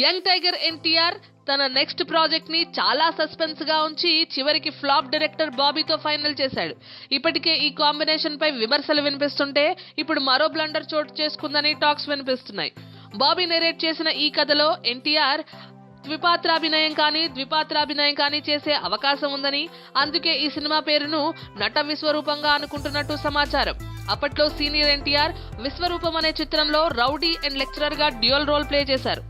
Young tiger NTR తన next ప్రాజెక్ట్ని చాలా సస్పెన్స్గా ఉంచి చివరికి ఫ్లాప్ డైరెక్టర్ బాబీతో ఫైనల్ చేశాడు. ఇప్పటికే ఈ కాంబినేషన్ పై విమర్శలు వినిపిస్తుంటే ఇప్పుడు మరో బ్లండర్ చోటు చేసుకుందని టాక్స్ వినిపిస్తున్నాయి. బాబీ నెరేట్ చేసిన ఈ కథలో ఎన్టీఆర్ ద్విపాత్రాభినయం కానీ ద్విపాత్రాభినయం కానీ చేసే అవకాశం ఉందని అందుకే ఈ సినిమా పేరును నట విశ్వరూపంగా అనుకుంటున్నట్టు సమాచారం. అప్పట్లో సీనియర్ ఎన్టీఆర్ విశ్వరూపం అనే చిత్రంలో రౌడీ అండ్ లెక్చరర్గా డ్యూయల్ రోల్ ప్లే చేశారు.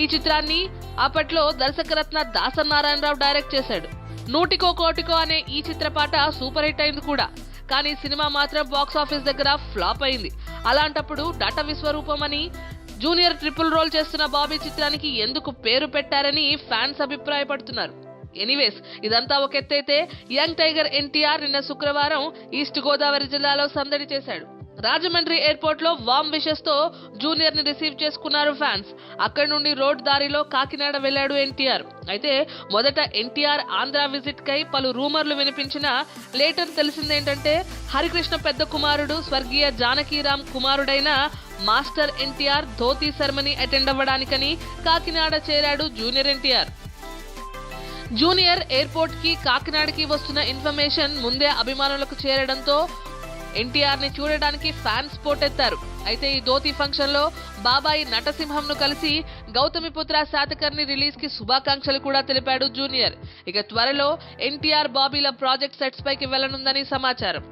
ఈ చిత్రాన్ని అప్పట్లో దర్శకరత్న దాసనారాయణరావు డైరెక్ట్ చేశాడు. నూటికో కోటికో అనే ఈ చిత్రపాట సూపర్ హిట్ అయింది కూడా. కానీ సినిమా మాత్రం బాక్స్ ఆఫీస్ దగ్గర ఫ్లాప్ అయింది. అలాంటప్పుడు డాటా విశ్వరూపం అని జూనియర్ ట్రిపుల్ రోల్ చేస్తున్న బాబీ చిత్రానికి ఎందుకు పేరు పెట్టారని ఫ్యాన్స్ అభిప్రాయపడుతున్నారు. ఎనీవేస్ ఇదంతా ఒక ఎత్తైతే యంగ్ టైగర్ ఎన్టీఆర్ నిన్న శుక్రవారం ఈస్ట్ గోదావరి జిల్లాలో సందడి చేశాడు. రాజమండ్రి ఎయిర్పోర్ట్లో వామ్ విషెస్తో జూనియర్ని రిసీవ్ చేసుకున్నారు ఫ్యాన్స్. అక్కడి నుండి రోడ్ దారిలో కాకినాడ వెళ్ళాడు ఎన్టీఆర్. అయితే మొదట ఎన్టీఆర్ ఆంధ్ర విజిట్ కై పలు రూమర్లు వినిపించిన లేటర్ తెలిసిందేంటంటే హరికృష్ణ పెద్ద కుమారుడు స్వర్గీయ జానకీరామ్ కుమారుడైన మాస్టర్ ఎన్టీఆర్ ధోతి శర్మని అటెండ్ అవ్వడానికని కాకినాడ చేరాడు జూనియర్ ఎన్టీఆర్. జూనియర్ ఎయిర్పోర్ట్కి కాకినాడకి వస్తున్న ఇన్ఫర్మేషన్ ముందే అభిమానులకు చేరడంతో ఎన్టీఆర్ని చూడడానికి ఫ్యాన్స్ పోటెత్తారు అయితే ఈ ధోతి ఫంక్షన్లో బాబాయి నటసింహం ను కలిసి గౌతమిపుత్ర శాతకర్ణి రిలీజ్కి శుభాకాంక్షలు కూడా తెలిపాడు జూనియర్. ఇక త్వరలో ఎన్టీఆర్ బాబీల ప్రాజెక్ట్ సెట్స్ పైకి వెళ్ళనుందని సమాచారం.